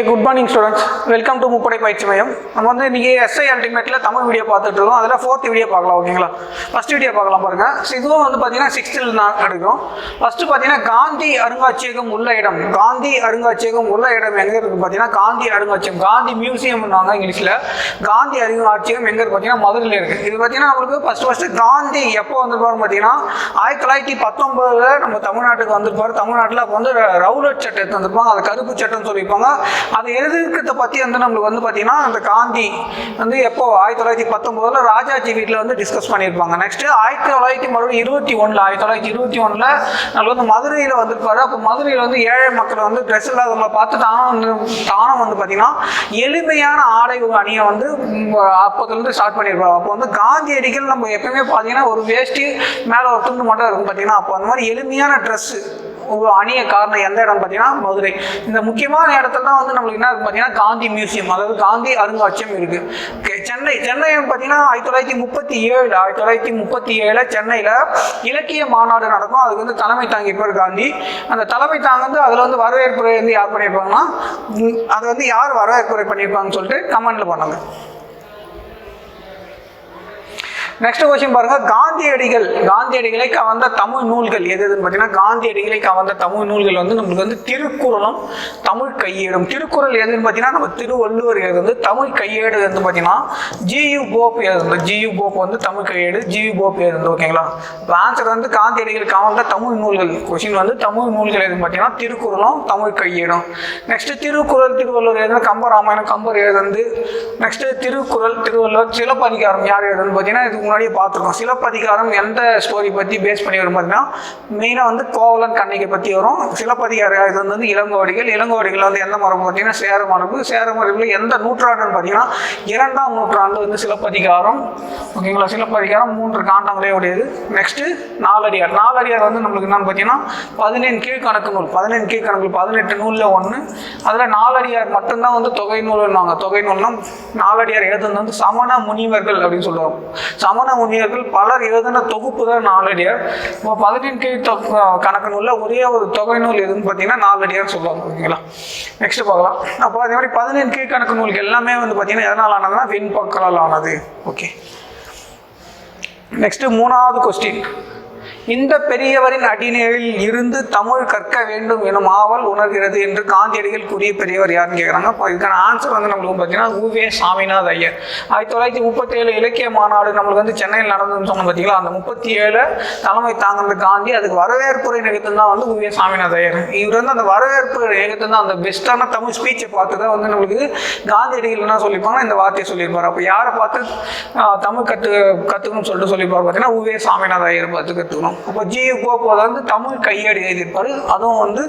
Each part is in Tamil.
Okay good morning students welcome to முப்படை பயிற்சி மையம் நம்ம வந்து இன்றைக்கி எஸ்ஐ அல்டிமேட்டில் தமிழ் வீடியோ பார்த்துட்டு இருக்கோம். அதில் ஃபோர்த் வீடியோ பார்க்கலாம் ஓகேங்களா ஃபஸ்ட் வீடியோ பார்க்கலாம் பாருங்கள் இதுவும் வந்து பார்த்தீங்கன்னா சிக்ஸ்த்தில் நான் எடுக்கிறோம் ஃபஸ்ட்டு பார்த்தீங்கன்னா காந்தி அருங்காட்சியகம் உள்ள இடம். காந்தி அருங்காட்சியகம் உள்ள இடம் எங்கே இருக்குது பார்த்தீங்கன்னா காந்தி அருங்காட்சியகம் காந்தி மியூசியம்னாங்க இங்கிலீஷில். காந்தி அருங்காட்சியகம் எங்கே இருக்குது பார்த்தீங்கன்னா மதுரையில் இருக்குது இது பார்த்தீங்கன்னா நம்மளுக்கு ஃபஸ்ட்டு ஃபஸ்ட்டு காந்தி எப்போ வந்திருப்பாரு பார்த்தீங்கன்னா ஆயிரத்தி தொள்ளாயிரத்தி பத்தொம்போதில் நம்ம தமிழ்நாட்டுக்கு வந்திருப்பார். தமிழ்நாட்டில் அப்போ வந்து ரவுலட் சட்டத்தை வந்திருப்பாங்க. அது கருப்பு சட்டம்னு சொல்லியிருப்பாங்க. அதை எழுதிருக்கிறத பற்றி வந்து நம்மளுக்கு வந்து பார்த்தீங்கன்னா அந்த காந்தி வந்து எப்போ ஆயிரத்தி தொள்ளாயிரத்தி பத்தொம்போதில் ராஜாஜி வீட்டில் வந்து டிஸ்கஸ் பண்ணியிருப்பாங்க. நெக்ஸ்ட்டு ஆயிரத்தி தொள்ளாயிரத்தி மறுபடியும் இருபத்தி ஒன்றில் ஆயிரத்தி தொள்ளாயிரத்தி இருபத்தி ஒன்றில் நம்மளுக்கு வந்து மதுரையில் வந்திருப்பாரு. அப்போ மதுரையில் வந்து ஏழை மக்கள் வந்து ட்ரெஸ் இல்லாதவங்களை பார்த்து தானும் வந்து தானும் வந்து பார்த்தீங்கன்னா எளிமையான ஆடை அணியை வந்து அப்போதுலேருந்து ஸ்டார்ட் பண்ணியிருப்பாங்க அப்போ வந்து காந்தியடிகள் நம்ம எப்பயுமே பார்த்தீங்கன்னா ஒரு வேஷ்டி மேலே ஒரு துண்டு மட்டும் இருக்கும் பார்த்தீங்கன்னா அப்போ அந்த மாதிரி எளிமையான ட்ரெஸ்ஸு அணிய காரணம் எந்த இடம் பார்த்தீங்கன்னா மதுரை. இந்த முக்கியமான இடத்துல தான் வந்து நம்மளுக்கு என்ன பார்த்தீங்கன்னா காந்தி மியூசியம் அதாவது காந்தி அருங்காட்சியம் இருக்கு. சென்னை சென்னை பார்த்தீங்கன்னா ஆயிரத்தி தொள்ளாயிரத்தி முப்பத்தி ஏழு ஆயிரத்தி தொள்ளாயிரத்தி முப்பத்தி ஏழில் சென்னையில் இலக்கிய மாநாடு நடக்கும். அதுக்கு வந்து தலைமை தாங்கியிருப்பார் காந்தி. அந்த தலைமை தாங்க வந்து அதில் வந்து வரவேற்புரை வந்து யார் பண்ணியிருப்பாங்கன்னா அதை அது வந்து யார் வரவேற்புரை பண்ணியிருப்பாங்கன்னு சொல்லிட்டு கமெண்ட்ல பண்ணாங்க நெக்ஸ்ட் கொஸ்டின் பாருங்க. காந்தியடிகள் காந்தியடிகளை கவர்ந்த தமிழ் நூல்கள் எது எதுன்னு பார்த்தீங்கன்னா காந்தியடிகளை கவர்ந்த தமிழ் நூல்கள் வந்து நம்மளுக்கு வந்து திருக்குறளும் தமிழ் கையேடும். திருக்குறள் எதுன்னு பார்த்தீங்கன்னா நம்ம திருவள்ளுவர் எழுதுந்து தமிழ் கையேடு வந்து பார்த்தீங்கன்னா ஜியு போப் எழுதுந்து ஜியு போப் வந்து தமிழ் கையேடு ஜியு போப் எழுதுந்து ஓகேங்களா? ஆன்சர் வந்து காந்தியடிகள் கவர்ந்த தமிழ் நூல்கள். கொஸ்டின் வந்து தமிழ் நூல்கள் எதுன்னு பார்த்தீங்கன்னா திருக்குறளும் தமிழ் கையேடும். நெக்ஸ்ட் திருக்குறள் திருவள்ளுவர் எழுதுன கம்பராமாயணம் கம்பர் எழுதுந்து நெக்ஸ்ட் திருக்குறள் திருவள்ளுவர் சிலப்பதிகாரம் யார் எழுதுன்னு பார்த்தீங்கன்னா இதுக்கு முன்னாடியே பார்த்துருக்கோம். சிலப்பதிகாரம் எந்த ஸ்டோரி பற்றி பேஸ் பண்ணி வரும் பார்த்தீங்கன்னா மெயினாக வந்து கோவலன் கண்ணிகை பற்றி வரும். சிலப்பதிகாரம் இது வந்து இளங்கோடிகள் இளங்கோடிகள் வந்து எந்த மரபு பார்த்தீங்கன்னா சேர மரபு. சேர மரபில் எந்த நூற்றாண்டுன்னு பார்த்தீங்கன்னா இரண்டாம் நூற்றாண்டு வந்து சிலப்பதிகாரம். ஓகேங்களா சிலப்பதிகாரம் மூன்று காண்டங்களே உடையது. நெக்ஸ்ட்டு நாலடியார். நாலடியார் வந்து நம்மளுக்கு என்னன்னு பார்த்தீங்கன்னா பதினெண் கீழ்கணக்கு நூல். பதினெண் கீழ்கணக்கு பதினெட்டு நூலில் ஒன்று அதில் நாலடியார் மட்டும்தான் வந்து தொகை நூல்னுவாங்க தொகை நூல்னா நாலடியார் எழுதுனது வந்து சமண முனிவர்கள் அப்படின்னு சொல்லுவாங்க. சமண முனிவர்கள் பலர் எழுதின தொகுப்பு தான் நாலடியார். இப்போ பதினெண் கீழ் தொ- கணக்கு நூலில் ஒரே ஒரு தொகை நூல் எதுன்னு பார்த்தீங்கன்னா நாலடியார் சொல்லுவாங்க ஓகேங்களா? நெக்ஸ்ட் பார்க்கலாம். அப்போ அதே மாதிரி பதினெண் கீழ் கணக்கு நூல்கள் எல்லாமே வந்து பார்த்தீங்கன்னா எதனால் ஆனதுன்னா வெண்பக்களால் ஆனது ஓகே. நெக்ஸ்ட் மூணாவது கொஸ்டின் இந்த பெரியவரின் அடிநிலையில் இருந்து தமிழ் கற்க வேண்டும் எனும் ஆவல் உணர்கிறது என்று காந்தியடிகள் கூறிய பெரியவர் யாருன்னு கேட்குறாங்க இப்போ இதுக்கான ஆன்சர் வந்து நம்மளுக்கு பார்த்தீங்கன்னா உவே சாமிநாத் ஐயர். ஆயிரத்தி தொள்ளாயிரத்தி முப்பத்தி ஏழு இலக்கிய மாநாடு நம்மளுக்கு வந்து சென்னையில் நடந்ததுன்னு சொன்னோம் பார்த்தீங்களா அந்த முப்பத்தி ஏழு தலைமை தாங்கின காந்தி அதுக்கு வரவேற்புரை நிகழ்த்து தான் வந்து உவே சாமிநாத் ஐயர். இவர் வந்து அந்த வரவேற்பு நிகழ்த்து தான் அந்த பெஸ்ட்டான தமிழ் ஸ்பீச்சை பார்த்து தான் வந்து நம்மளுக்கு காந்தியடிகள் என்ன சொல்லியிருப்பாங்க இந்த வார்த்தையை சொல்லியிருப்பார். அப்போ யாரை பார்த்து தமிழ் கற்று கற்றுக்கணும்னு சொல்லிட்டு சொல்லியிருப்பார் பார்த்தீங்கன்னா உவே சாமிநாத ஐயர் பார்த்து கற்றுக்கணும் அப்போ ஜி கோபால் வந்து தமிழ் கையாடி எழுதியிருப்பார். அதுவும் வந்து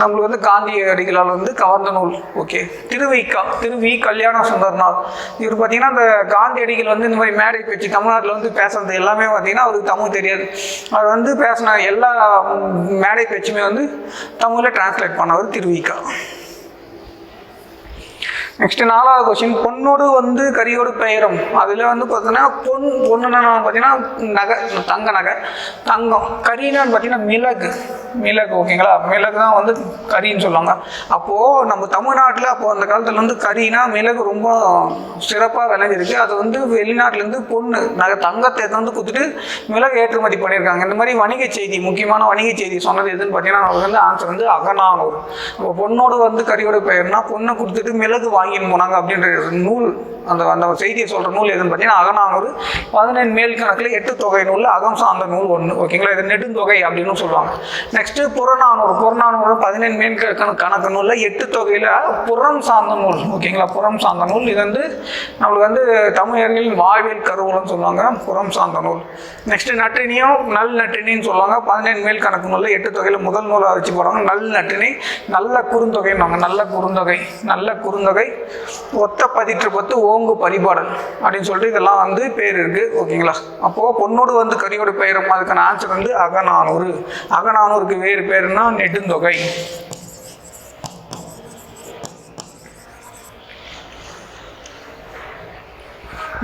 நம்மளுக்கு வந்து காந்தியடிகளால் வந்து கவர்ந்த நூல். ஓகே திருவிக்கா திருவி கல்யாண சுந்தர்நாத் இவர் பார்த்தீங்கன்னா காந்தி காந்தியடிகள் வந்து இந்த மாதிரி மேடை பேச்சு தமிழ்நாட்டில் வந்து பேசுறது எல்லாமே பார்த்தீங்கன்னா அவருக்கு தமிழ் தெரியாது. அவர் வந்து பேசின எல்லா மேடை பேச்சுமே வந்து தமிழில் டிரான்ஸ்லேட் பண்ணவர் திருவிக்கா. நெக்ஸ்ட் நாலாவது கொஸ்டின் பொண்ணோடு வந்து கரியோடு பெயரும். அதில் வந்து பார்த்தீங்கன்னா பொன் பொண்ணுன்னா பார்த்தீங்கன்னா நகை தங்க நகை தங்கம். கரின்னு பார்த்தீங்கன்னா மிளகு. மிளகு ஓகேங்களா மிளகு தான் வந்து கரின்னு சொல்லுவாங்க. அப்போது நம்ம தமிழ்நாட்டில் அப்போது அந்த காலத்தில் வந்து கரினா மிளகு ரொம்ப சிறப்பாக விளைஞ்சிருக்கு அது வந்து வெளிநாட்டிலேருந்து பொண்ணு நகை தங்கத்தை வந்து கொடுத்துட்டு மிளகு ஏற்றுமதி பண்ணியிருக்காங்க. இந்த மாதிரி வணிக செய்தி முக்கியமான வணிக செய்தி சொன்னது எதுன்னு பார்த்தீங்கன்னா நமக்கு வந்து ஆன்சர் வந்து அகநானூறு. இப்போ பொண்ணோடு வந்து கரியோட பெயர்னா பொண்ணை கொடுத்துட்டு மிளகு வாங்கின்னு போனாங்க அப்படின்ற நூல் அந்த அந்த செய்தியை சொல்கிற நூல் எதுன்னு பார்த்தீங்கன்னா அகநானூறு பதினெண் மேல் கணக்கில் எட்டு தொகை நூலில் அகம் சார்ந்த நூல் ஒன்று ஓகேங்களா இது நெடுந்தொகை அப்படின்னு சொல்லுவாங்க. நெக்ஸ்ட்டு புறநானூறு. புறநானூறு பதினெண் மேல் கணக்கு கணக்கு நூலில் எட்டு தொகையில் புறம் சார்ந்த நூல். ஓகேங்களா புறம் சார்ந்த நூல். இது வந்து நம்மளுக்கு வந்து தமிழர்களின் வாழ்வியல் கருவூலம்னு சொல்லுவாங்க. புறம் சார்ந்த நூல். நெக்ஸ்ட்டு நற்றினியும் நல் நற்றினின்னு சொல்லுவாங்க. பதினெண் மேல் கணக்கு நூலில் எட்டு தொகையில் முதல் நூலாக வச்சு போடுவாங்க. நல் நட்டினி நல்ல குறுந்தொகைன்னுவாங்க. நல்ல குறுந்தொகை நல்ல குறுந்தொகை ஒத்த பதிற்று பத்து ஓங்கு பரிபாடல் அப்படின்னு சொல்லிட்டு இதெல்லாம் வந்து பேர் இருக்கு ஓகேங்களா? அப்போது பொண்ணோடு வந்து கரியோடு பெயரும் அதுக்கான ஆன்சர் வந்து அகநானூறு. அகநானூருக்கு வேறு பேருன்னா நெடுந்தொகை.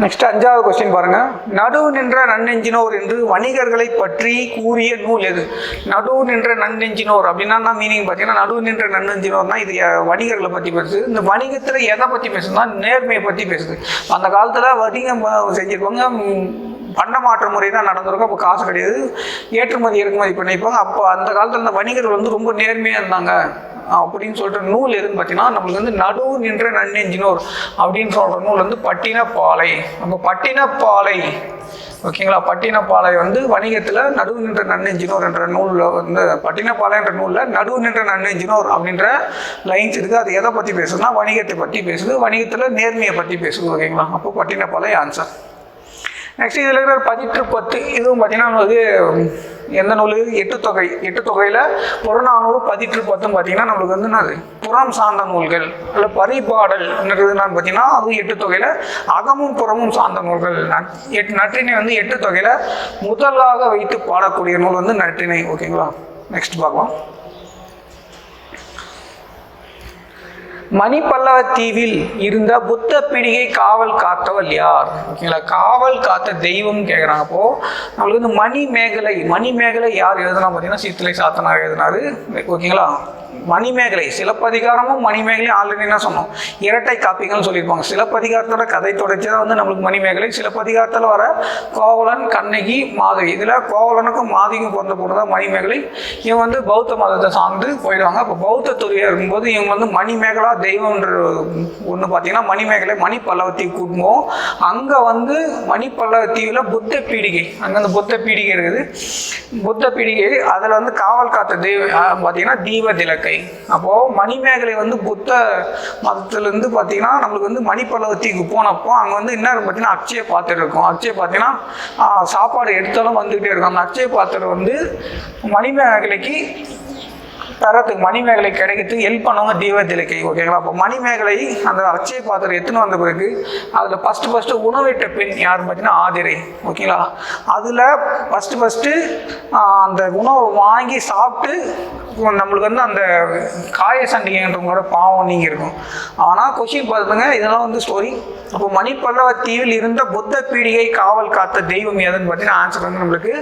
நெக்ஸ்ட் அஞ்சாவது கொஸ்டின் பாருங்க. நடுவு நின்ற நன்னெஞ்சினோர் என்று வணிகர்களை பற்றி கூறிய நூல் எது? நடுவு நின்ற நன்னெஞ்சினோர் அப்படின்னா மீனிங் பார்த்தீங்கன்னா நடுவு நின்ற நன்னெஞ்சினோர்னா இது வணிகர்களை பற்றி பேசுது. இந்த வணிகத்தில் எதை பற்றி பேசுதுன்னா நேர்மையை பற்றி பேசுது. அந்த காலத்தில் வணிகம் அஹ், செஞ்சிருப்பாங்க பண்ட மாற்ற முறை தான் நடந்திருக்கும். அப்போ காசு கிடையாது. ஏற்றுமதி இறக்குமதி பண்ணியிருப்பாங்க. அப்போ அந்த காலத்தில் இந்த வணிகர்கள் வந்து ரொம்ப நேர்மையாக இருந்தாங்க. அப்படின்னு சொல்லிட்டு நூல் எதுன்னு பார்த்தீங்கன்னா நம்மளுக்கு வந்து நடுவு நின்ற நன்னெஞ்சினோர் அப்படின்னு சொல்கிற நூல் வந்து பட்டினப்பாலை. நம்ம பட்டினப்பாலை. ஓகேங்களா? பட்டினப்பாலை வந்து வணிகத்தில் நடுவு நின்ற நன்னெஞ்சினோர் என்ற நூலில் வந்து பட்டினப்பாலை என்ற நூலில் நடுவு நின்ற நன்னெஞ்சினோர் அப்படின்ற லைன்ஸ் இருக்குது. அது எதை பற்றி பேசுதுன்னா வணிகத்தை பற்றி பேசுது. வணிகத்தில் நேர்மையை பற்றி பேசுது. ஓகேங்களா? அப்போ பட்டினப்பாலை ஆன்சர் நெக்ஸ்ட் இதில் இருக்கிற பதிற்று பத்து இதுவும் பார்த்தீங்கன்னா வந்து எந்த நூல்? எட்டு தொகை. எட்டு தொகையில் புறநானூறு பதிற்று பத்தும் பார்த்தீங்கன்னா நம்மளுக்கு வந்து என்னது? புறம் சார்ந்த நூல்கள் இல்லை பரிபாடல் என்னன்னு பார்த்தீங்கன்னா அதுவும் எட்டு தொகையில் அகமும் புறமும் சார்ந்த நூல்கள். நட்- எட்டு நற்றினை வந்து எட்டு தொகையில் முதலாக வைத்து பாடக்கூடிய நூல் வந்து நற்றினை. ஓகேங்களா? நெக்ஸ்ட் பார்க்கலாம். மணிப்பல்லவ தீவில் இருந்த புத்த பிடிகை காவல் காத்தவள் யார்? ஓகேங்களா காவல் காத்த தெய்வம் கேட்குறாங்க அப்போ நம்மளுக்கு வந்து மணி மேகலை மணி மேகலை யார் எழுதுனா பார்த்தீங்கன்னா சித்திலை சாத்தனார் எழுதினாரு. ஓகேங்களா? மணிமேகலை சிலப்பதிகாரமும் மணிமேகலையும் ஆல்ரெடி என்ன சொன்னோம். இரட்டை காப்பிகள்னு சொல்லியிருப்பாங்க. சிலப்பதிகாரத்தோட கதை தொடர்ச்சி தான் வந்து நம்மளுக்கு மணிமேகலை சிலப்பதிகாரத்தில் வர கோவலன் கண்ணகி மாதவி. இதில் கோவலனுக்கும் மாதவிக்கும் பிறந்த பொண்ணு தான் மணிமேகலை. இவங்க வந்து பௌத்த மதத்தை சார்ந்து போயிடுவாங்க. அப்போ பௌத்த துறையாக இருக்கும்போது இவங்க வந்து மணிமேகலா தெய்வம்ன்ற ஒன்று பார்த்தீங்கன்னா மணிமேகலை மணி பல்லவத்தி கூட்டுவோம் அங்கே வந்து மணி பல்லவத்தீவில் புத்த பீடிகை. அங்கே அந்த புத்த பீடிகை இருக்குது. புத்த பீடிகை அதில் வந்து காவல் காத்த தெய்வம் பார்த்தீங்கன்னா தீப திலக்கை. அப்போது மணிமேகலை வந்து புத்த மதத்துலேருந்து பார்த்தீங்கன்னா நம்மளுக்கு வந்து மணிப்பல்லவத்திக்கு போனப்போ அங்கே வந்து என்ன பார்த்தீங்கன்னா அக்ஷய பாத்திரம் இருக்கும். அக்ஷய பார்த்தீங்கன்னா சாப்பாடு எடுத்தாலும் வந்துக்கிட்டே இருக்கும். அந்த அக்ஷய பாத்திரம் வந்து மணிமேகலைக்கு தரத்துக்கு மணிமேகலை கிடைக்கிறதுக்கு ஹெல்ப் பண்ணவங்க தீபத்திலக்கை ஓகேங்களா அப்போ மணிமேகலை அந்த அச்சய பாத்திரம் எடுத்துன்னு வந்த பிறகு அதில் ஃபஸ்ட்டு ஃபஸ்ட்டு உணவிட்ட பெண் யாருன்னு பார்த்தீங்கன்னா ஆதிரை. ஓகேங்களா? அதில் ஃபஸ்ட்டு ஃபஸ்ட்டு அந்த உணவை வாங்கி சாப்பிட்டு நம்மளுக்கு வந்து அந்த காய சண்டிகைன்றவங்களோட பாவம் நீங்கள் இருக்கும் ஆனால் கொஷின் பார்த்துங்க இதெல்லாம் வந்து ஸ்டோரி அப்போ மணிப்பல்லவ தீவில் இருந்த புத்த பீடிகை காவல் காத்த தெய்வம் எதுன்னு பார்த்தீங்கன்னா ஆன்சர் வந்து நம்மளுக்கு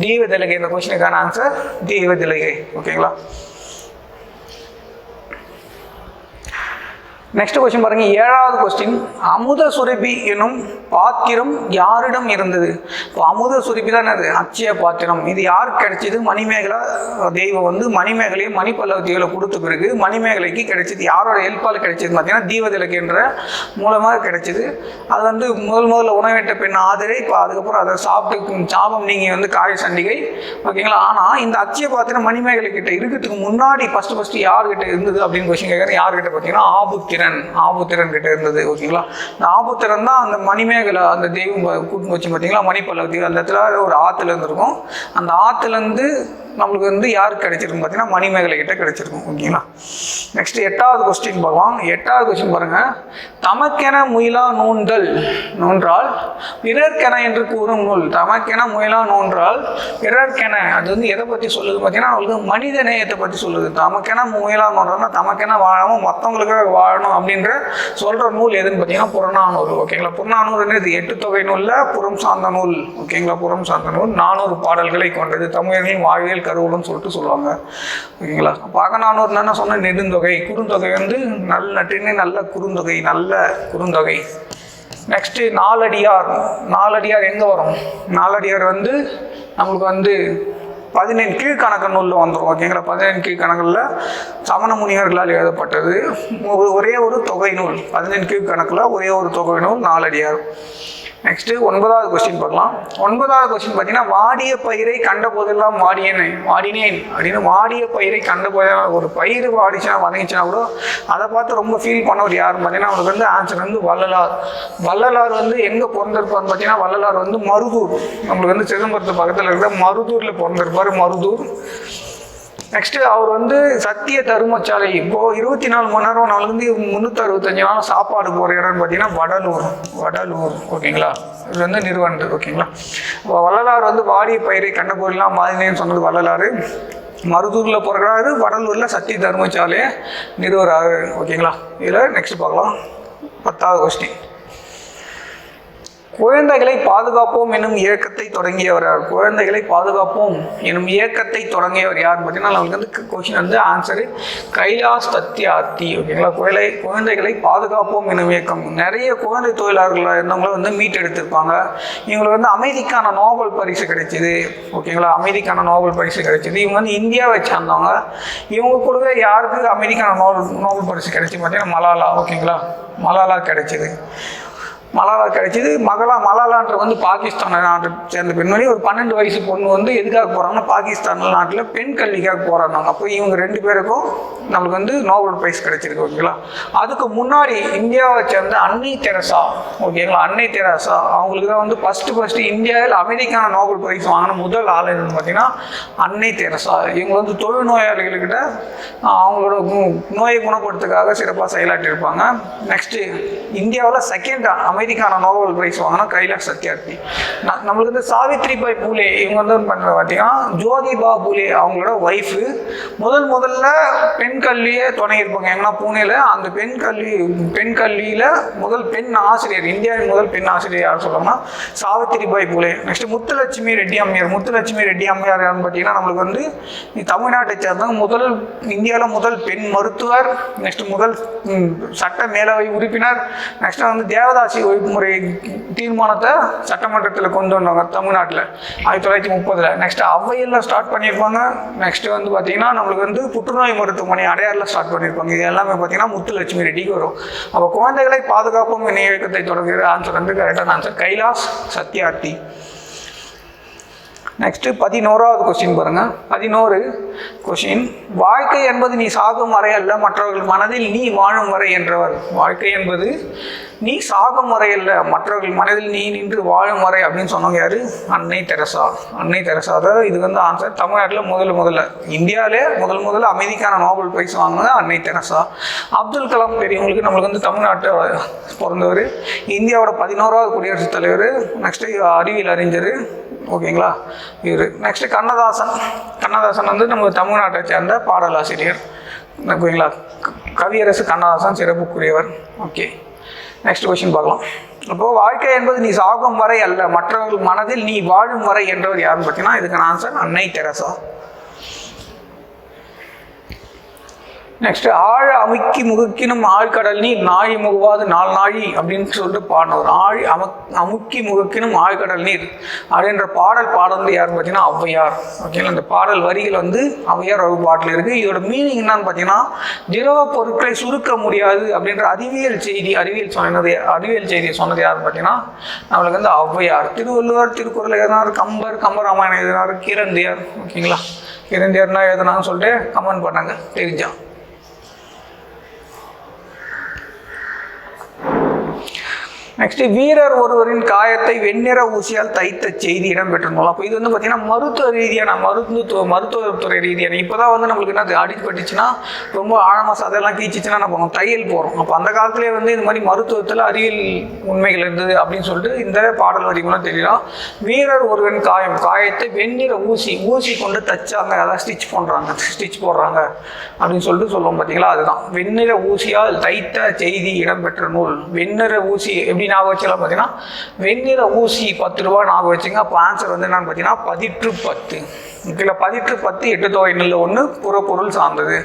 தீபதிலகை இந்த கொஷினுக்கான ஆன்சர் தீபதிலகை ஓகேங்களா? நெக்ஸ்ட் கொஸ்டின் பாருங்க. ஏழாவது கொஸ்டின் அமுத சுரபி எனும் பாத்திரம் யாரிடம் இருந்தது? இப்போ அமுத சுரபி தான் அது அச்சய பாத்திரம். இது யாருக்கு கிடைச்சது? மணிமேகலா தெய்வம் வந்து மணிமேகலையை மணிப்பல்லவத்திகளை கொடுத்த பிறகு மணிமேகலைக்கு கிடைச்சது. யாரோட ஹெல்ப்பால் கிடைச்சது? பார்த்தீங்கன்னா தீவதிலக்கின்ற மூலமாக கிடைச்சது. அது வந்து முதல் முதல்ல உணவிட்ட பெண் ஆதரை இப்போ அதுக்கப்புறம் அதை சாப்பிட்டு சாபம் நீங்கள் வந்து காய சண்டிகை. ஓகேங்களா? ஆனால் இந்த அச்சய பாத்திரம் மணிமேகலை கிட்ட இருக்கிறதுக்கு முன்னாடி ஃபஸ்ட்டு ஃபஸ்ட்டு யார்கிட்ட இருந்தது அப்படின்னு கொஸ்டின் கேட்குறேன் யார்கிட்ட பார்த்தீங்கன்னா ஆபுத்திரன் ஆபுத்திரன் கிட்ட இருந்தது ஓகேங்களா? இந்த ஆபுத்திரன் தான் அந்த மணிமேகலை அந்த தெய்வம் கூட்டு வச்சு பார்த்தீங்களா மணிப்பல்லவத்தி அந்த இடத்துல ஒரு ஆற்றுல இருந்திருக்கும். அந்த ஆற்றுலேருந்து நம்மளுக்கு வந்து யாருக்கு கிடைச்சிருக்கும் பார்த்தீங்கன்னா மணிமேகலை கிட்ட கிடைச்சிருக்கும் ஓகேங்களா? நெக்ஸ்ட் எட்டாவது கொஸ்டின் பார்க்கலாம். எட்டாவது கொஸ்டின் பாருங்க. தமக்கென முயலா நூன்றல் நோன்றால் பிறர்க்கென என்று கூறும் நூல். தமக்கென முயலா நோன்றால் பிறர்க்கென. அது வந்து எதை பற்றி சொல்லுது பார்த்தீங்கன்னா அவங்களுக்கு மனித நேயத்தை பற்றி சொல்லுது. தமக்கென முயலா நோன்றல்னா தமக்கென வாழாமல் மற்றவங்களுக்காக வாழணும் அப்படின்ற சொல்கிற நூல் எதுன்னு பார்த்தீங்கன்னா புறநானூறு ஓகேங்களா? புறநானூறுன்னு எட்டு தொகை நூலில் புறம் சார்ந்த நூல் ஓகேங்களா? புறம் சார்ந்த நூல். நானூறு பாடல்களை கொண்டது. தமிழர்களின் வாழ்வியல் கருவூலம்னு சொல்லிட்டு சொல்லுவாங்க. ஓகேங்களா? அப்போ நான் என்ன சொன்ன நெடுந்தொகை. குறுந்தொகை வந்து நல்ல நற்றினை நல்ல குறுந்தொகை நல்ல குறுந்தொகை. நெக்ஸ்ட்டு நாலடியார். நாலடியார் எங்கே வரும்? நாலடியார் வந்து நம்மளுக்கு வந்து பதினெண் கீழ்கணக்கு நூலில் வந்துடும் ஓகேங்களா? பதினேழு கீழ்கணக்கில் சமண முனிவர்களால் எழுதப்பட்டது. ஒரே ஒரு தொகை நூல். பதினெண் கீழ்கணக்கில் ஒரே ஒரு தொகை நூல் நாலடியார். நெக்ஸ்ட்டு ஒன்பதாவது கொஸ்டின் பார்க்கலாம். ஒன்பதாவது கொஸ்டின் பார்த்தீங்கன்னா வாடிய பயிரை கண்ட போதெல்லாம் வாடியேனே வாடினேன். அப்படின்னு வாடிய பயிரை கண்ட போதெல்லாம் ஒரு பயிர் வாடிச்சுன்னா வதங்கிச்சுன்னா கூட அதை பார்த்து ரொம்ப ஃபீல் பண்ணவர் யாருன்னு பார்த்தீங்கன்னா அவருக்கு வந்து ஆன்சர் வந்து வள்ளலார். வள்ளலார் வந்து எங்கே பிறந்திருப்பார்னு பார்த்தீங்கன்னா வள்ளலார் வந்து மருதூர். நம்மளுக்கு வந்து சிதம்பரத்து பக்கத்தில் இருக்கிற மருதூரில் பிறந்திருப்பார் மருதூர். நெக்ஸ்ட் அவர் வந்து சத்திய தருமச்சாலை இப்போ இருபத்தி நாலு மணி நேரம் நம்மளுக்கு முந்நூற்றி அறுபத்தஞ்சு நாள் சாப்பாடு போகிற இடம்னு பார்த்தீங்கன்னா வடலூர். வடலூர் ஓகேங்களா? இது வந்து நிறுவனது ஓகேங்களா? இப்போ வள்ளலார் வந்து வாடிய பயிரை கண்டபோதெல்லாம் மாதினேன்னு சொன்னது வள்ளலாறு மருதூரில் பிறகுறாரு வடலூரில் சத்திய தர்மசாலையை நிறுவராரு ஓகேங்களா? இதில் நெக்ஸ்ட் பார்க்கலாம். பத்தாவது கொஸ்டின் குழந்தைகளை பாதுகாப்போம் எனும் இயக்கத்தை தொடங்கியவர் யார் குழந்தைகளை பாதுகாப்போம் எனும் இயக்கத்தை தொடங்கியவர் யார் பார்த்தீங்கன்னா நம்மளுக்கு வந்து கொஷின் வந்து ஆன்சரு கைலாஸ் தத்யார்த்தி ஓகேங்களா குழந்தை குழந்தைகளை பாதுகாப்போம் எனும் இயக்கம். நிறைய குழந்தை தொழிலாளர்களாக இருந்தவங்கள வந்து மீட்டெடுத்திருப்பாங்க. இவங்களுக்கு வந்து அமைதிக்கான நோபல் பரிசு கிடைச்சிது ஓகேங்களா அமைதிக்கான நோபல் பரிசு கிடைச்சிது. இவங்க வந்து இந்தியாவை சேர்ந்தவங்க. இவங்க கூடவே யாருக்கு அமைதிக்கான நோபல் நோபல் பரிசு கிடைச்சி பார்த்தீங்கன்னா மலாலா ஓகேங்களா மலாலா கிடைச்சிது. மலாலா கிடைச்சிது. மகளா மலாலான்ற வந்து பாகிஸ்தான் நாட்டை சேர்ந்த பெண்மணி. ஒரு பன்னெண்டு வயசு பொண்ணு வந்து எதுக்காக போகிறாங்கன்னா பாகிஸ்தான் நாட்டில் பெண் கல்விக்காக போகிறாங்க அப்போ இவங்க ரெண்டு பேருக்கும் நம்மளுக்கு வந்து நோபல் பிரைஸ் கிடைச்சிருக்கு ஓகேங்களா? அதுக்கு முன்னாடி இந்தியாவை சேர்ந்த அன்னை தெரசா ஓகேங்களா? அன்னை தெரசா அவங்களுக்கு தான் வந்து ஃபஸ்ட்டு ஃபஸ்ட்டு இந்தியாவில் அமெரிக்கான நோபல் பிரைஸ் வாங்கின முதல் ஆள் என்னன்னு பார்த்தீங்கன்னா அன்னை தெரசா. இவங்க வந்து தொழில் நோயாளிகள்கிட்ட அவங்களோட நோயை குணப்படுத்துக்காக சிறப்பாக செயலாற்றியிருப்பாங்க நெக்ஸ்ட்டு இந்தியாவில் செகண்ட் அமைதிக்கான நோபல் பிரைஸ் வாங்கினா கைலாஷ் சத்யார்த்தி. நம்மளுக்கு வந்து சாவித்ரி பாய் பூலே இவங்க வந்து பண்ணுற பார்த்தீங்கன்னா ஜோதிபா பூலே அவங்களோட ஒய்ஃபு முதல் முதல்ல பெண் கல்வியை இருப்பாங்க. எங்கன்னா பூனேல அந்த பெண் கல்வி பெண் கல்வியில் முதல் பெண் ஆசிரியர் இந்தியாவின் முதல் பெண் ஆசிரியர் யார் சொல்லணும்னா சாவித்ரி பாய் பூலே. நெக்ஸ்ட் முத்துலட்சுமி ரெட்டி அம்மையார். முத்துலட்சுமி ரெட்டி அம்மையார் யாருன்னு பார்த்தீங்கன்னா நம்மளுக்கு வந்து தமிழ்நாட்டை சேர்ந்தவங்க முதல் இந்தியாவில் முதல் பெண் மருத்துவர். நெக்ஸ்ட் முதல் சட்ட மேலவை உறுப்பினர். நெக்ஸ்ட் வந்து தேவதாசி ஒழிப்புமுறை தீர்மானத்தை சட்டமன்றத்தில் கொண்டு வந்தாங்க தமிழ்நாட்டில். ஆயிரத்தி தொள்ளாயிரத்தி முப்பதில். நெக்ஸ்ட் அவையில் ஸ்டார்ட் பண்ணியிருப்பாங்க. நெக்ஸ்ட் வந்து பார்த்தீங்கன்னா நம்மளுக்கு வந்து புற்றுநோய் மருத்துவமனை அடையாறில் ஸ்டார்ட் பண்ணியிருப்பாங்க. இது எல்லாமே பார்த்தீங்கன்னா முத்துலட்சுமி ரெட்டிக்கு வரும். அப்போ குழந்தைகளை பாதுகாப்பும் இணைய இயக்கத்தை தொடங்குகிற ஆன்சர் வந்து கரெக்டான ஆன்சர் கைலாஸ் சத்யார்த்தி. நெக்ஸ்ட்டு பதினோராவது கொஸ்டின் பாருங்கள் பதினோரு கொஸ்டின் வாழ்க்கை என்பது நீ சாகும் வரை அல்ல மற்றவர்கள் மனதில் நீ வாழும் வரை என்றவர். வாழ்க்கை என்பது நீ சாகும் வரை அல்ல மற்றவர்கள் மனதில் நீ நின்று வாழும் வரை அப்படின்னு சொன்னவங்க யாரு? அன்னை தெரசா. அன்னை தெரசா. தான் இது வந்து ஆன்சர் தமிழ்நாட்டில் முதல் முதல்ல. இந்தியாவிலே முதல் முதல்ல அமைதிக்கான நோபல் பிரைஸ் வாங்கினது அன்னை தெரசா. அப்துல் கலாம் பெரியவங்களுக்கு நம்மளுக்கு வந்து தமிழ்நாட்டை பிறந்தவர். இந்தியாவோட பதினோராவது குடியரசுத் தலைவர். நெக்ஸ்ட்டு அறிவியல் அறிஞர். ஓகேங்களா? இவர். நெக்ஸ்ட் கண்ணதாசன். கண்ணதாசன் வந்து நம்ம தமிழ்நாட்டை சேர்ந்த பாடலாசிரியர். ஓகேங்களா? கவியரசு கண்ணதாசன் சிறப்புக்குரியவர். ஓகே. நெக்ஸ்ட் கொஸ்டின் பார்க்கலாம். அப்போ வாழ்க்கை என்பது நீ சாகும் வரை அல்ல. மற்றவர்கள் மனதில் நீ வாழும் வரை என்றவர் யாருன்னு பார்த்தீங்கன்னா இதுக்கான ஆன்சர் அன்னை தெரசா. நெக்ஸ்ட் ஆழ அமுக்கி முகுக்கினும் ஆழ்கடல் நீர் நாழி முகுவாது நாள் நாழி அப்படின்னு சொல்லிட்டு பாடினவர். ஆழி அமக் அமுக்கி முகுக்கினும் ஆழ்கடல் நீர். அப்படின்ற பாடல் பாடுறது யாருன்னு பார்த்தீங்கன்னா ஔவையார். ஓகேங்களா இந்த பாடல் வரிகள் வந்து ஔவையார் ஒரு பாட்டில் இருக்குது இதோட மீனிங் என்னன்னு பார்த்தீங்கன்னா திரவ பொருட்களை சுருக்க முடியாது அப்படின்ற அறிவியல் செய்தி அறிவியல் சொன்னது அறிவியல் செய்தியை சொன்னது யாருன்னு பார்த்தீங்கன்னா நம்மளுக்கு வந்து ஔவையார். திருவள்ளுவர் திருக்குறள் எதனார் கம்பர் கம்பராமாயணம் எதனார் கிரந்தியார். ஓகேங்களா கிரந்தியார்னா எதனான்னு சொல்லிட்டு கமெண்ட் பண்ணாங்க. தெரிஞ்சா. நெக்ஸ்ட் வீரர் ஒருவரின் காயத்தை வெண்ணிற ஊசியால் தைத்த செய்தி இடம்பெற்றிருந்தோம் அப்போ இது வந்து பார்த்தீங்கன்னா மருத்துவ ரீதியான மருத்துவ மருத்துவத்துறை ரீதியான. இப்போ தான் வந்து நம்மளுக்கு என்ன அடிப்பட்டுச்சுன்னா ரொம்ப ஆழமாக சதையெல்லாம் கீச்சிச்சுன்னா நம்ம பண்ணுவோம் தையல் போகிறோம் அப்போ அந்த காலத்திலே வந்து இந்த மாதிரி மருத்துவத்தில் அறிவியல் உண்மைகள் இருந்தது அப்படின்னு சொல்லிட்டு இந்த பாடல் வரி மூலம் தெரியலாம் வீரர் ஒருவன் காயம் காயத்தை வெண்ணிற ஊசி ஊசி கொண்டு தச்சாங்க. அதான் ஸ்டிச் பண்ணுறாங்க ஸ்டிச் போடுறாங்க அப்படின்னு சொல்லிட்டு சொல்லுவோம் பார்த்தீங்களா? அதுதான். வெண்ணிற ஊசியால் தைத்த செய்தி இடம்பெற்ற நூல். வெண்ணிற ஊசி எப்படி ஞாபகம் வச்சலாம் பார்த்தீங்கன்னா வெண்ணிற ஊசி பத்து ரூபா ஞாபகம் வச்சுங்க அப்போ ஆன்சர் வந்து என்னன்னு பார்த்தீங்கன்னா பதிற்று பத்து. ஓகேங்களா பதிற்று பத்து எட்டு தொகை நெல்ல ஒன்று புறப்பொருள் சார்ந்தது.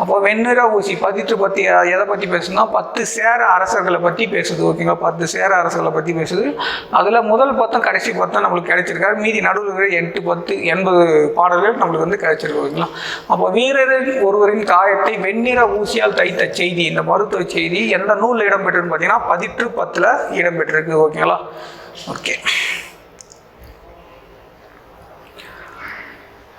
அப்போ வெண்ணிற ஊசி பதிற்று பத்து எதை பற்றி பேசுனா பத்து சேர அரசர்களை பற்றி பேசுது ஓகேங்களா பத்து சேர அரசர்களை பற்றி பேசுது. அதில் முதல் பத்தம் கடைசி பத்தம் நம்மளுக்கு கிடைச்சிருக்காரு. மீதி நடுவில் இருக்கிற எட்டு பத்து எண்பது பாடல்கள் நம்மளுக்கு வந்து கிடைச்சிருக்கு ஓகேங்களா அப்போ வீரரின் ஒருவரின் காயத்தை வெண்ணிற ஊசியால் தைத்த செய்தி இந்த மருத்துவ செய்தி எந்த நூலில் இடம்பெற்றுன்னு பார்த்தீங்கன்னா பதிற்று பத்தில் இடம்பெற்றிருக்கு ஓகேங்களா ஓகே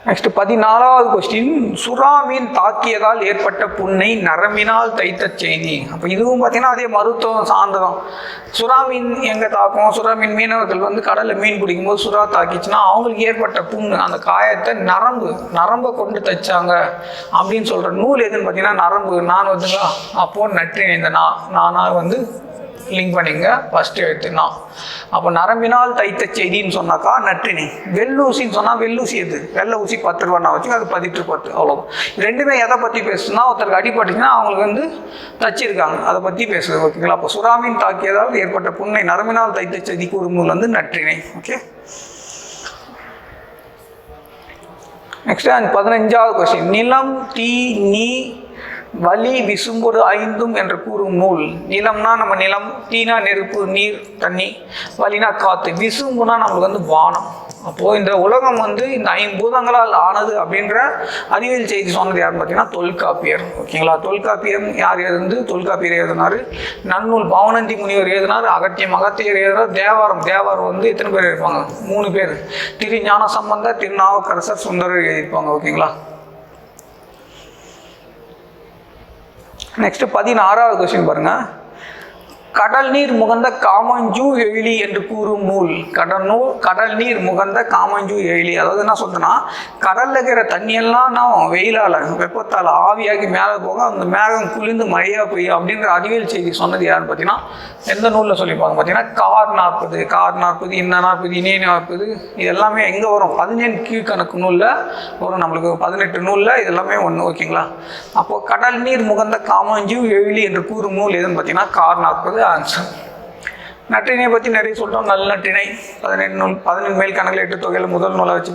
நெக்ஸ்ட் பதினாலாவது கொஸ்டின் சுறா மீன் தாக்கியதால் ஏற்பட்ட புண்ணை நரம்பினால் தைத்த செய்தி. அப்போ இதுவும் பார்த்தீங்கன்னா அதே மருத்துவம் சார்ந்ததும் சுறா மீன் எங்கே தாக்கும்? சுறா மீன் மீனவர்கள் வந்து கடலில் மீன் பிடிக்கும்போது சுறா தாக்கிச்சுன்னா அவங்களுக்கு ஏற்பட்ட புண்ணு அந்த காயத்தை நரம்பு நரம்பை கொண்டு தைச்சாங்க அப்படின்னு சொல்கிற நூல் எதுன்னு பார்த்தீங்கன்னா நரம்பு. நான் வந்துங்களா அப்போது நற்றினை இந்த நான் நானாக வந்து லிங்க் பண்ணிங்க. ஃபஸ்ட்டு எழுத்து நான் அப்போ நரம்பினால் தைத்த செய்தின்னு சொன்னாக்கா நற்றினி. வெள்ளூசின்னு சொன்னால் வெள்ளூசி எது? வெள்ளை ஊசி பத்து ரூபா நான் வச்சு அது பதிட்டு பத்து அவ்வளோதான் ரெண்டுமே எதை பற்றி பேசுனா ஒருத்தருக்கு அடிபட்டுச்சுன்னா அவங்களுக்கு வந்து தச்சிருக்காங்க. அதை பற்றி பேசுது. ஓகேங்களா? அப்போ சுறாமீன் தாக்கியதால் ஏற்பட்ட புண்ணை நரம்பினால் தைத்த செய்தி கூறும் வந்து நற்றினை. ஓகே? நெக்ஸ்ட் பதினஞ்சாவது கொஸ்டின் நிலம் தீ நீ வலி விசும்பொரு ஐந்தும் என்று கூறும் நூல். நிலம்னா நம்ம நிலம் தீனா நெருப்பு நீர் தண்ணி வலினா காற்று விசும்புனா நம்மளுக்கு வந்து வானம். அப்போது இந்த உலகம் வந்து இந்த ஐம்பூதங்களால் ஆனது அப்படின்ற அறிவியல் செய்தி சொன்னது யாருன்னு பார்த்தீங்கன்னா தொல்காப்பியர். ஓகேங்களா? தொல்காப்பியம் யார் எழுந்து தொல்காப்பியர் எழுதினார். நன்னூல் பவனந்தி முனிவர் எழுதினார். அகத்தியம் அகத்தியர் எழுதினார். தேவாரம் தேவாரம் வந்து எத்தனை பேர் இருப்பாங்க மூணு பேர். திரு ஞான சம்பந்த திருநாவுக்கரசர் சுந்தரர் எழுதியிருப்பாங்க. ஓகேங்களா? நெக்ஸ்ட்டு பதினாறாவது கொஸ்டின் பாருங்க. கடல் நீர் முகந்த காமஞ்சு எழிலி என்று கூறும் நூல். கடல் நூல் கடல் நீர் முகந்த காமஞ்சு எழிலி. அதாவது என்ன சொல்றேன்னா கடல்ல இருக்கிற தண்ணியெல்லாம் நான் வெயிலால் வெப்பத்தால் ஆவியாகி மேலே போக அந்த மேகம் குளிர்ந்து மழையாக பெய்யும் அப்படின்ற அறிவியல் செய்தி சொன்னது யாருன்னு பார்த்தீங்கன்னா எந்த நூலில் சொல்லியிருப்பாங்க? பார்த்தீங்கன்னா கார் நாற்பது. கார் நாற்பது இன்ன நாற்பது இணைய நாற்பது. இது எல்லாமே எங்கே வரும்? பதினெண் கீழ்கணக்கு நூலில் வரும். நம்மளுக்கு பதினெட்டு நூலில் இது எல்லாமே ஒன்று ஓகேங்களா? அப்போது கடல் நீர் முகந்த காமஞ்சு எழிலி என்று கூறும் நூல் எதுன்னு பார்த்தீங்கன்னா கார் நாற்பது. ஆன்சர் நற்றினை பற்றி நிறைய சொல்கிறோம் நல்ல நற்றினை. பதினெட்டு நூல் பதினெண்டு மேல் கணக்கில் எட்டு தொகையில் முதல் நூலை வச்சு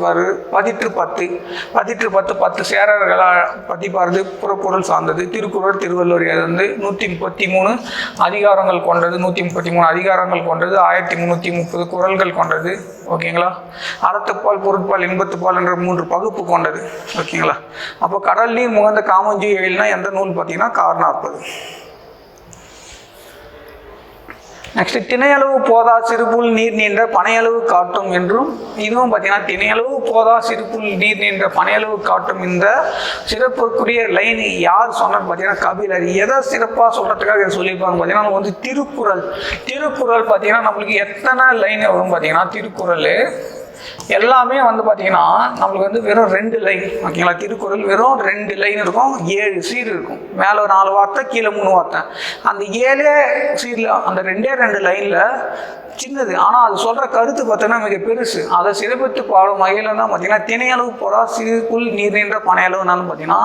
பதிற்று பத்து. பதிற்று பத்து பத்து சேரர்களால் பற்றி பாருது புறப்பொருள் சார்ந்தது. திருக்குறள் திருவள்ளுவர் வந்து நூற்றி முப்பத்தி மூணு அதிகாரங்கள் கொண்டது. நூற்றி முப்பத்தி மூணு அதிகாரங்கள் கொண்டது. ஆயிரத்தி முந்நூற்றி முப்பது குரல்கள் கொண்டது. ஓகேங்களா? அறத்துப்பால் பொருட்பால் இன்பத்துப்பால் என்ற மூன்று பகுப்பு கொண்டது. ஓகேங்களா? அப்போ கடல் நீர் முகந்த காமஞ்சி எழில்னா எந்த நூல் பார்த்தீங்கன்னா கார் நாற்பது நெக்ஸ்ட் திணையளவு போதா சிறுபுல் நீர் நின்ற பனையளவு காட்டும் என்றும் இதுவும் பார்த்தீங்கன்னா திணையளவு போதா சிறுபுல் நீர் நின்ற பனையளவு காட்டும் இந்த சிறப்புக்குரிய லைன் யார் சொன்னார் பார்த்தீங்கன்னா கபிலர். எதை சிறப்பாக சொல்கிறதுக்காக இதை சொல்லியிருப்பாங்க பார்த்தீங்கன்னா நம்ம வந்து திருக்குறள். திருக்குறள் பார்த்தீங்கன்னா நம்மளுக்கு எத்தனை லைன் வரும் பார்த்தீங்கன்னா திருக்குறள். எல்லாமே வந்து பார்த்தீங்கன்னா நம்மளுக்கு வந்து வெறும் ரெண்டு லைன் ஓகேங்களா? திருக்குறள் வெறும் ரெண்டு லைன் இருக்கும் ஏழு சீர் இருக்கும். மேலே ஒரு நாலு வார்த்தை கீழே மூணு வார்த்தை. அந்த ஏழே சீரில் அந்த ரெண்டே ரெண்டு லைனில் சின்னது. ஆனால் அது சொல்கிற கருத்து பார்த்தோன்னா மிக பெருசு. அதை சிறப்பித்து பாடும் வகையில் தான் பார்த்தீங்கன்னா திணையளவு போகிறா சிறுக்குள் நீர் நின்ற பனையளவுனாலும் பார்த்தீங்கன்னா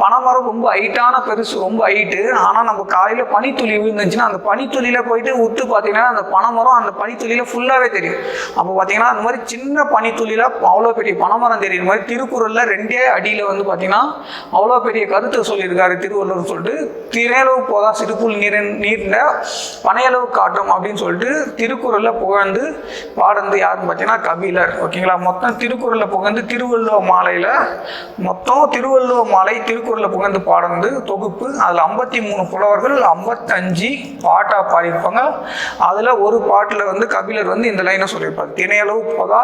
பனைமரம் ரொம்ப ஹைட்டான பெருசு ரொம்ப ஹைட்டு ஆனால் நம்ம காலையில் பனித்துளி விழுந்துச்சுன்னா அந்த பனித்துளியில் போயிட்டு உத்து பார்த்தீங்கன்னா அந்த பனைமரம் அந்த பனித்துளியில் ஃபுல்லாகவே தெரியும். அப்போ பார்த்தீங்கன்னா அந்த மாதிரி சின்ன பனி பனித்துளியில் அவ்வளோ பெரிய பனைமரம் தெரியுற மாதிரி திருக்குறளில் ரெண்டே அடியில் வந்து பார்த்தீங்கன்னா அவ்வளோ பெரிய கருத்து சொல்லியிருக்காரு திருவள்ளுவர் சொல்லிட்டு திரையளவு போதா சிறுப்புள் நீர் நீர்ந்த பனையளவு காட்டும் அப்படின்னு சொல்லிட்டு திருக்குறளில் புகழ்ந்து பாடுறது யாருன்னு பார்த்தீங்கன்னா கபிலர். ஓகேங்களா? மொத்தம் திருக்குறளில் புகழ்ந்து திருவள்ளுவ மாலையில் மொத்தம் திருவள்ளுவ மாலை திருக்குறளில் புகழ்ந்து பாடுறது தொகுப்பு. அதில் ஐம்பத்தி மூணு புலவர்கள் ஐம்பத்தஞ்சு பாட்டாக பாடியிருப்பாங்க. அதில் ஒரு பாட்டில் வந்து கபிலர் வந்து இந்த லைனை சொல்லியிருப்பார். திணையளவு போதா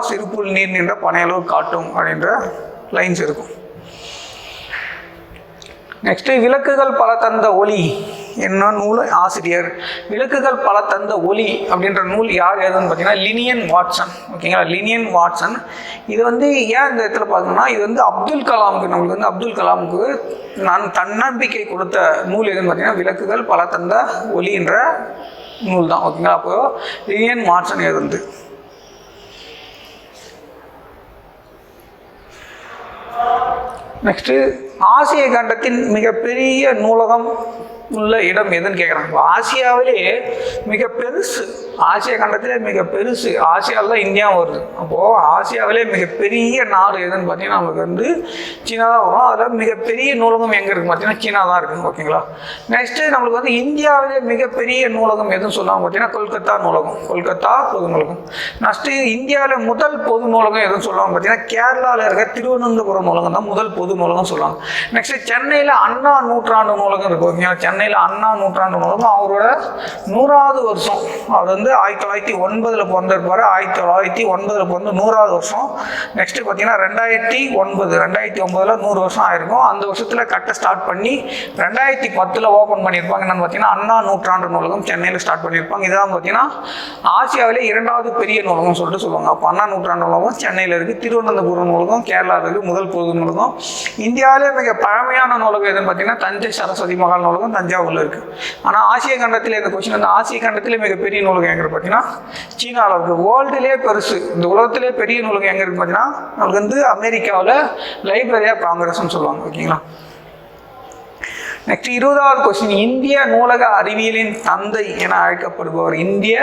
நீர் நின்ற பனையளவு காட்டும் அப்படின்ற லைன்ஸ் இருக்கும். நெக்ஸ்ட் விளக்குகள் பல தந்த ஒளி என்ன நூல் ஆசிரியர். விளக்குகள் பல தந்த ஒளி அப்படின்ற நூல் யார் எழுதுன்னு பார்த்தீங்கன்னா லினியன் வாட்சன் ஓகேங்களா லினியன் வாட்சன் இது வந்து ஏன் இந்த இடத்துல பார்த்தோம்னா இது வந்து அப்துல் கலாமுக்கு நம்மளுக்கு வந்து அப்துல் கலாமுக்கு நான் தன்னம்பிக்கை கொடுத்த நூல் எதுன்னு பார்த்தீங்கன்னா விளக்குகள் பல தந்த ஒளின்ற நூல் தான் ஓகேங்களா அப்போ லினியன் வாட்சன் எழுதுந்து நெக்ஸ்ட்டு ஆசிய கண்டத்தின் மிகப்பெரிய நூலகம் உள்ள இடம் எதுன்னு கேட்குறாங்க ஆசியாவிலே மிக பெருசு. ஆசிய கண்டத்திலே மிக பெருசு. ஆசியாவில் தான் இந்தியா வருது. அப்போது ஆசியாவிலே மிகப்பெரிய நாடு எதுன்னு பார்த்தீங்கன்னா நமக்கு வந்து சீனா தான் வரும். அதில் மிகப்பெரிய நூலகம் எங்கே இருக்குது பார்த்தீங்கன்னா சீனா தான் இருக்குது ஓகேங்களா? நெக்ஸ்ட்டு நம்மளுக்கு வந்து இந்தியாவிலே மிகப்பெரிய நூலகம் எதுன்னு சொல்லுவாங்க பார்த்தீங்கன்னா கொல்கத்தா நூலகம். கொல்கத்தா பொது நூலகம். நெக்ஸ்ட்டு இந்தியாவில் முதல் பொது நூலகம் எதுன்னு சொல்லுவாங்க பார்த்தீங்கன்னா கேரளாவில் இருக்க திருவனந்தபுரம் நூலகம் தான் முதல் பொது நூலகம் சொல்லுவாங்க. நெக்ஸ்ட்டு சென்னையில் அண்ணா நூற்றாண்டு நூலகம் இருக்குது ஓகேங்களா? சென்னையில் அண்ணா நூற்றாண்டு நூலகம் அவரோட நூறாவது வருஷம். அவர் வந்து ஆயிரத்தி தொள்ளாயிரத்தி ஒன்பதில் பிறந்திருப்பார். ஆயிரத்தி தொள்ளாயிரத்தி ஒன்பதில் பிறந்து நூறாவது வருஷம். நெக்ஸ்ட்டு பார்த்தீங்கன்னா ரெண்டாயிரத்தி ஒன்பது ரெண்டாயிரத்தி ஒன்பதில் நூறு வருஷம் ஆயிருக்கும். அந்த வருஷத்தில் கட்ட ஸ்டார்ட் பண்ணி ரெண்டாயிரத்தி பத்தில் ஓப்பன் பண்ணியிருப்பாங்க. என்னென்னு பார்த்தீங்கன்னா அண்ணா நூற்றாண்டு நூலகம் சென்னையில் ஸ்டார்ட் பண்ணியிருப்பாங்க. இதுதான் பார்த்தீங்கன்னா ஆசியாவிலே இரண்டாவது பெரிய நூலகம் சொல்லிட்டு சொல்லுவாங்க. அப்போ அண்ணா நூற்றாண்டு நூலகம் சென்னையில் இருக்குது திருவனந்தபுரம் நூலகம் கேரளாவில் இருக்குது முதல் பொது நூலகம். இந்தியாவிலே மிக பழமையான நூலகம் எதுன்னு பார்த்தீங்கன்னா தஞ்சை சரஸ்வதி மகால் நூலகம். தஞ்சாவூரில் இருக்குது ஆனால் ஆசிய கண்டத்தில் இந்த கொஸ்டின் வந்து ஆசிய கண்டத்திலே மிகப்பெரிய நூலகம் எங்கே பார்த்தீங்கன்னா சீனாவில் இருக்குது வேர்ல்டுலேயே பெருசு. இந்த உலகத்திலே பெரிய நூலகம் எங்கே இருக்குது பார்த்தீங்கன்னா நம்மளுக்கு வந்து அமெரிக்காவில் லைப்ரரி ஆஃப் காங்கிரஸ்னு சொல்லுவாங்க ஓகேங்களா? நெக்ஸ்ட் இருபதாவது கொஸ்டின் இந்திய நூலக அறிவியலின் தந்தை என அழைக்கப்படுபவர். இந்திய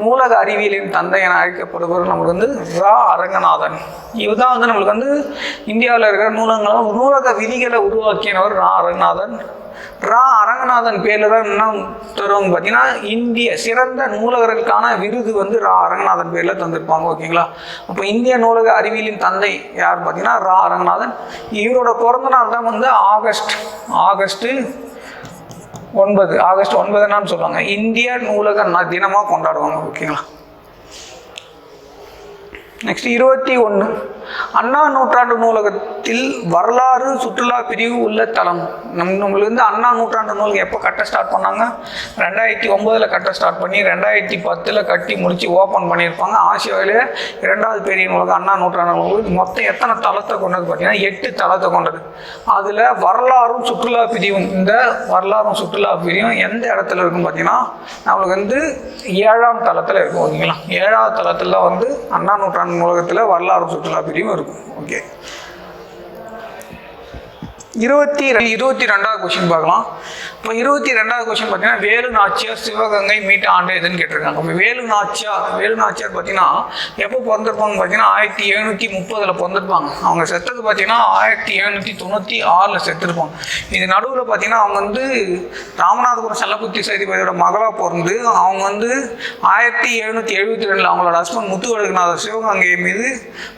நூலக அறிவியலின் தந்தை என அழைக்கப்படுபவர் நம்மளுக்கு வந்து ரா. அரங்கநாதன். இவர் தான் வந்து நம்மளுக்கு வந்து இந்தியாவில் இருக்கிற நூலகங்களும் நூலக விதிகளை உருவாக்கியவர் ரா. அரங்கநாதன். ரா அரங்கநாதன் பேரில் தான் என்ன தருவாங்க பார்த்தீங்கன்னா இந்திய சிறந்த நூலகர்களுக்கான விருது வந்து ரா அரங்கநாதன் பேரில் தந்திருப்பாங்க ஓகேங்களா? அப்போ இந்திய நூலக அறிவியலின் தந்தை யார் பார்த்தீங்கன்னா ரா அரங்கநாதன். இவரோட பிறந்த நாள் தான் வந்து ஆகஸ்ட் ஆகஸ்ட்டு ஒன்பது ஆகஸ்ட் ஒன்பதுனான்னு சொல்லுவாங்க. இந்திய நூலக தினமாக கொண்டாடுவாங்க ஓகேங்களா? நெக்ஸ்ட் இருபத்தி ஒன்று அண்ணா நூற்றாண்டு நூலகத்தில் வரலாறு சுற்றுலா பிரிவு உள்ள தளம். நம் நம்மளுக்கு வந்து அண்ணா நூற்றாண்டு நூலகம் எப்போ கட்ட ஸ்டார்ட் பண்ணாங்க? ரெண்டாயிரத்தி ஒம்போதில் கட்ட ஸ்டார்ட் பண்ணி ரெண்டாயிரத்தி பத்தில் கட்டி முடித்து ஓப்பன் பண்ணியிருப்பாங்க. ஆசியாவிலே இரண்டாவது பெரிய நூலகம் அண்ணா நூற்றாண்டு நூலகம் மொத்தம் எத்தனை தளத்தை கொண்டது பார்த்தீங்கன்னா எட்டு தளத்தை கொண்டது. அதில் வரலாறும் சுற்றுலா பிரிவும் இந்த வரலாறும் சுற்றுலா பிரிவும் எந்த இடத்துல இருக்கும் பார்த்தீங்கன்னா நம்மளுக்கு வந்து ஏழாம் தளத்தில் இருக்கும் ஓகேங்களா? ஏழாவது தளத்தில் வந்து அண்ணா நூற்றாண்டு நூலகத்தில் வரலாறு சுற்றுலா பிரிவும் இருக்கும் ஓகே. இருபத்தி ரெண்டு இருபத்தி ரெண்டாவது கொஸ்டின் பார்க்கலாம். இப்போ இருபத்தி ரெண்டாவது கொஸ்டின் பார்த்தீங்கன்னா வேலு நாச்சியார் சிவகங்கை மீட்ட ஆண்டு எதுன்னு கேட்டிருக்காங்க. இப்போ வேலு நாச்சியார் வேலு நாச்சியார் பார்த்தீங்கன்னா எப்போ பிறந்திருப்பாங்க பார்த்தீங்கன்னா ஆயிரத்தி எழுநூற்றி முப்பதில் பிறந்திருப்பாங்க. அவங்க செத்தது பார்த்தீங்கன்னா ஆயிரத்தி எழுநூற்றி தொண்ணூற்றி ஆறில் செத்துருப்பாங்க. இது நடுவில் பார்த்தீங்கன்னா அவங்க வந்து ராமநாதபுரம் செல்லக்குத்தி சேதிபதியோட மகளாக பிறந்து அவங்க வந்து ஆயிரத்தி எழுநூற்றி எழுபத்தி ரெண்டில் அவங்களோட ஹஸ்பண்ட் முத்துவடுகநாதர் சிவகங்கை மீது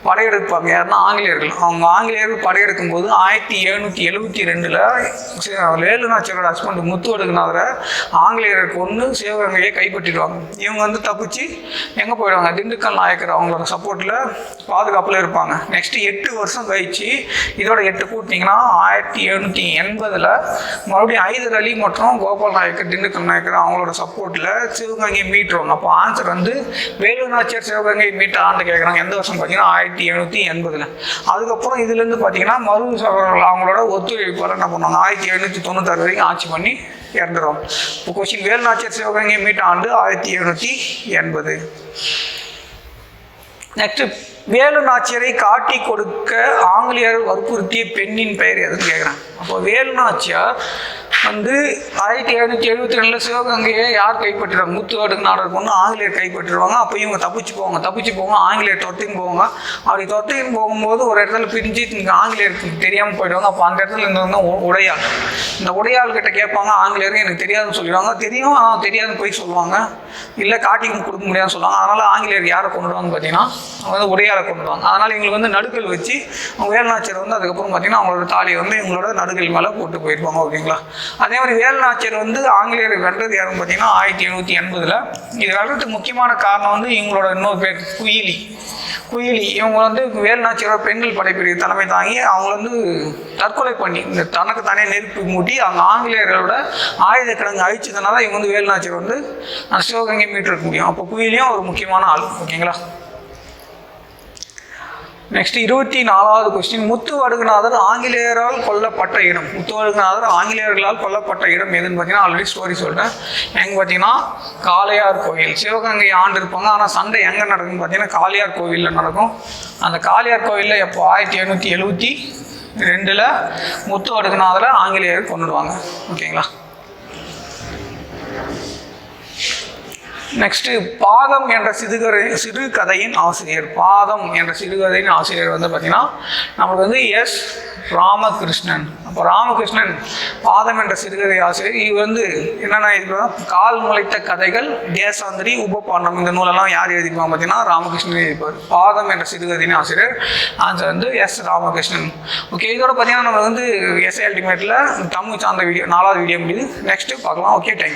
படையெடுப்பாங்க. யாருன்னா ஆங்கிலேயர்கள். அவங்க ஆங்கிலேயர்கள் படையெடுக்கும் போது ஆயிரத்தி எழுநூற்றி எழுபத்தி ரெண்டில் வேலுநாச்சியரோட ஹஸ்பண்ட் முத்துவடுகநாதரை ஆங்கிலேயரை கொண்டு சிவகங்கையை கைப்பற்றிடுவாங்க. இவங்க வந்து தப்பிச்சு எங்கே போயிடுவாங்க? திண்டுக்கல் நாயக்கர் அவங்களோட சப்போர்ட்டில் பாதுகாப்பில் இருப்பாங்க. நெக்ஸ்ட்டு எட்டு வருஷம் கழிச்சு இதோட எட்டு கூட்டிங்கன்னா ஆயிரத்தி எழுநூற்றி எண்பதில் மறுபடியும் ஐதர் அலி மற்றும் கோபால் நாயக்கர் திண்டுக்கல் நாயக்கர் அவங்களோட சப்போர்ட்டில் சிவகங்கையை மீட்டுருவாங்க. அப்போ ஆன்சர் வந்து வேலுநாச்சியார் சிவகங்கை மீட்ட ஆண்டு கேட்குறாங்க எந்த வருஷம் பார்த்தீங்கன்னா ஆயிரத்தி எழுநூற்றி எண்பதில். அதுக்கப்புறம் இதுலேருந்து பார்த்தீங்கன்னா மருது சகோதரர்கள் அவங்களோட ஒத்துழைப்பு என்ன பண்ணுவாங்க? ஆயிரத்தி எழுநூற்றி தொண்ணூத்தாறு வரைக்கும் ஆட்சி பண்ணி இறந்துருவாங்க இப்போ கொஸ்டின் வேலு நாச்சியார் சிவகங்கை மீட்ட ஆண்டு ஆயிரத்தி எழுநூற்றி எண்பது. நெக்ஸ்ட் வேலு நாச்சியரை காட்டி கொடுக்க ஆங்கிலேயர் வற்புறுத்திய பெண்ணின் பெயர் எதுன்னு கேட்குறாங்க அப்போ வேலு நாச்சியார் வந்து ஆயிரத்தி எழுநூற்றி எழுபத்தி ரெண்டில் சிவகங்கையை யார் கைப்பற்றுறாங்க? முத்துவாடுக்கு நாடர் பொண்ணு ஆங்கிலேயர் கைப்பற்றிடுவாங்க அப்போ இவங்க தப்பிச்சு போவாங்க. தப்பிச்சு போவாங்க. ஆங்கிலேயர் தொத்தின்னு போவாங்க. அப்படி தொத்தின்னு போகும்போது ஒரு இடத்துல பிரிஞ்சு இங்கே ஆங்கிலேயருக்கு தெரியாமல் போயிடுவாங்க. அப்போ அந்த இடத்துல இருந்தவங்க தான் உடையாள். இந்த உடையாள் கிட்ட கேட்பாங்க ஆங்கிலேயருக்கு எனக்கு தெரியாதுன்னு சொல்லிடுவாங்க. தெரியும் ஆனால் தெரியாதுன்னு போய் சொல்லுவாங்க. இல்லை காட்டிக்கு கொடுக்க முடியாதுன்னு சொல்லுவாங்க. அதனால் ஆங்கிலேயர் யாரை கொண்டுடுவாங்க பார்த்தீங்கன்னா அவங்க வந்து உடையாளை கொண்டுடுவாங்க. அதனால் இவங்களுக்கு வந்து நடுக்கல் வச்சு வேலநாச்சர் வேலுநாச்சியர் வந்து அதுக்கப்புறம் பார்த்தீங்கன்னா அவங்களோட தாலியை வந்து இவங்களோட நடுக்கல் மேலே போட்டு போயிருப்பாங்க ஓகேங்களா? அதே மாதிரி வேலுநாச்சியர் வந்து ஆங்கிலேயரை வென்றது யாருன்னு பார்த்தீங்கன்னா ஆயிரத்தி எழுநூற்றி எண்பதில். இது வளர்றதுக்கு முக்கியமான காரணம் வந்து இவங்களோட இன்னொரு பேர் குயிலி. குயிலி இவங்க வந்து வேலுநாச்சியரோட பெண்கள் படைப்பிரிவு தலைமை தாங்கி அவங்க வந்து தற்கொலை பண்ணி இந்த தனக்கு தானே நெருப்பு மூட்டி அவங்க ஆங்கிலேயர்களோட ஆயுத கிடங்கு அழிச்சதுனால இவங்க வந்து வேலுநாச்சியர் வந்து அந்த சிவகங்கை மீட்டிருக்க முடியும். அப்போ குயிலியும் ஒரு முக்கியமான ஆள் ஓகேங்களா? நெக்ஸ்ட் இருபத்தி நாலாவது கொஸ்டின் முத்து வடுகநாதர் ஆங்கிலேயரால் கொல்லப்பட்ட இடம். முத்து வடுகநாதர் ஆங்கிலேயர்களால் கொல்லப்பட்ட இடம் எதுன்னு பார்த்தீங்கன்னா ஆல்ரெடி ஸ்டோரி சொல்கிறேன் எங்கே பார்த்தீங்கன்னா காளையார் கோயில். சிவகங்கை ஆண்டு இருப்பாங்க. ஆனால் சண்டை எங்கே நடக்குன்னு பார்த்தீங்கன்னா காளையார் கோவிலில் நடக்கும். அந்த காளையார் கோவிலில் எப்போ? ஆயிரத்தி எழுநூற்றி எழுபத்தி ரெண்டில் முத்து வடுகநாதரை ஆங்கிலேயர் கொண்டுடுவாங்க ஓகேங்களா நெக்ஸ்ட்டு பாதம் என்ற சிறுகதை சிறுகதையின் ஆசிரியர். பாதம் என்ற சிறுகதையின் ஆசிரியர் வந்து பார்த்தீங்கன்னா நம்மளுக்கு வந்து எஸ் ராமகிருஷ்ணன். அப்போ ராமகிருஷ்ணன் பாதம் என்ற சிறுகதை ஆசிரியர். இவர் வந்து என்னென்ன எழுதினா கால் முளைத்த கதைகள் தேசாந்திரி உபபாண்டம் இந்த நூலெல்லாம் யார் எழுதிப்பாங்க பார்த்தீங்கன்னா ராமகிருஷ்ணன் எழுதிப்பார் பாதம் என்ற சிறுகதையின் ஆசிரியர். ஆன்சர் வந்து எஸ் ராமகிருஷ்ணன். ஓகே இதோட பார்த்தீங்கன்னா நம்ம வந்து எஸ்ஐ அல்டிமேட்டில் தமிழ் சார்ந்த வீடியோ நாலாவது வீடியோ முடியுது. நெக்ஸ்ட்டு பார்க்கலாம். Okay thank you